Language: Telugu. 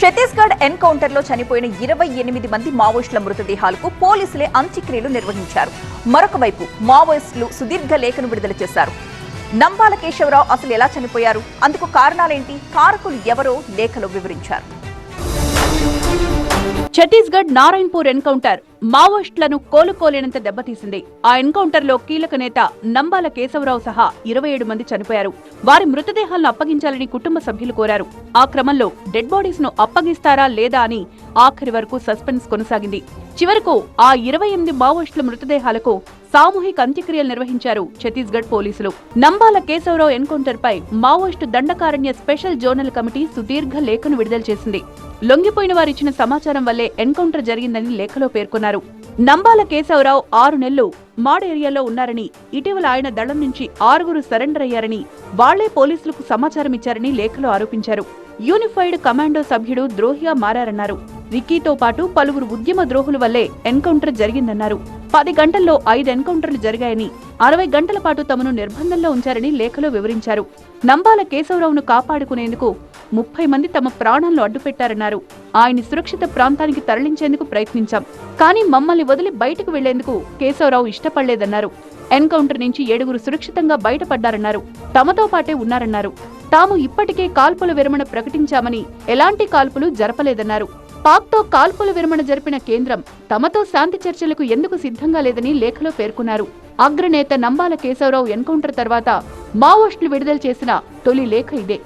ఛత్తీస్గఢ్ ఎన్కౌంటర్లో చనిపోయిన ఇరవై ఎనిమిది మంది మావోయిస్టుల మృతదేహాలకు పోలీసులే అంత్యక్రియలు నిర్వహించారు. మరొక వైపు మావోయిస్టులు సుదీర్ఘ లేఖను విడుదల చేశారు. నంబాల కేశవరావు అసలు ఎలా చనిపోయారు? అందుకు కారణాలేంటి? కారకులు ఎవరో లేఖలో వివరించారు. ఛత్తీస్గఢ్ నారాయణపూర్ ఎన్కౌంటర్ మావోయిస్టులను కోలుకోలేనంత దెబ్బతీసింది. ఆ ఎన్కౌంటర్లో కీలక నేత నంబాల కేశవరావు సహా ఇరవై ఏడు మంది చనిపోయారు. వారి మృతదేహాలను అప్పగించాలని కుటుంబ సభ్యులు కోరారు. ఆ క్రమంలో డెడ్ బాడీస్ను అప్పగిస్తారా లేదా అని ఆఖరి వరకు సస్పెన్స్ కొనసాగింది. చివరకు ఆ ఇరవై ఎనిమిది మావోయిస్టుల మృతదేహాలకు సామూహిక అంత్యక్రియలు నిర్వహించారు ఛత్తీస్గఢ్ పోలీసులు. నంబాల కేశవరావు ఎన్కౌంటర్ పై Maoist Dandakaranya special zonal committee సుదీర్ఘ లేఖను విడుదల చేసింది. లొంగిపోయిన వారిచ్చిన సమాచారం వల్లే ఎన్కౌంటర్ జరిగిందని లేఖలో పేర్కొన్నారు. నంబాల కేశవరావు ఆరు నెలలు మాడ్ ఏరియాలో ఉన్నారని ఇటీవల ఆయన దళం నుంచి ఆరుగురు సరెండర్ అయ్యారని వాళ్ళే పోలీసులకు సమాచారం ఇచ్చారని లేఖలో ఆరోపించారు. యూనిఫైడ్ కమాండో సభ్యుడు ద్రోహిగా మారారన్నారు. విక్కీతో పాటు పలువురు ఉద్యమ ద్రోహుల వల్లే ఎన్కౌంటర్ జరిగిందన్నారు. పది గంటల్లో ఐదు ఎన్కౌంటర్లు జరిగాయని అరవై గంటల పాటు తమను నిర్బంధంలో ఉంచారని లేఖలో వివరించారు. నంబాల కేశవరావును కాపాడుకునేందుకు ముప్పై మంది తమ ప్రాణాలను అడ్డుపెట్టారన్నారు. ఆయన సురక్షిత ప్రాంతానికి తరలించేందుకు ప్రయత్నించాం. కానీ మమ్మల్ని వదిలి బయటకు వెళ్ళేందుకు కేశవరావు ఇష్టపడలేదన్నారు. ఎన్కౌంటర్ నుంచి ఏడుగురు సురక్షితంగా బయటపడ్డారన్నారు. తమతో పాటే ఉన్నారన్నారు. తాము ఇప్పటికే కాల్పుల విరమణ ప్రకటించామని ఎలాంటి కాల్పులు జరపలేదన్నారు. పాక్తో కాల్పుల విరమణ జరిపిన కేంద్రం తమతో శాంతి చర్చలకు ఎందుకు సిద్ధంగా లేదని లేఖలో పేర్కొన్నారు. అగ్రనేత నంబాల కేశవరావు ఎన్కౌంటర్ తర్వాత మావోయిస్టులు విడుదల చేసిన తొలి లేఖ ఇదే.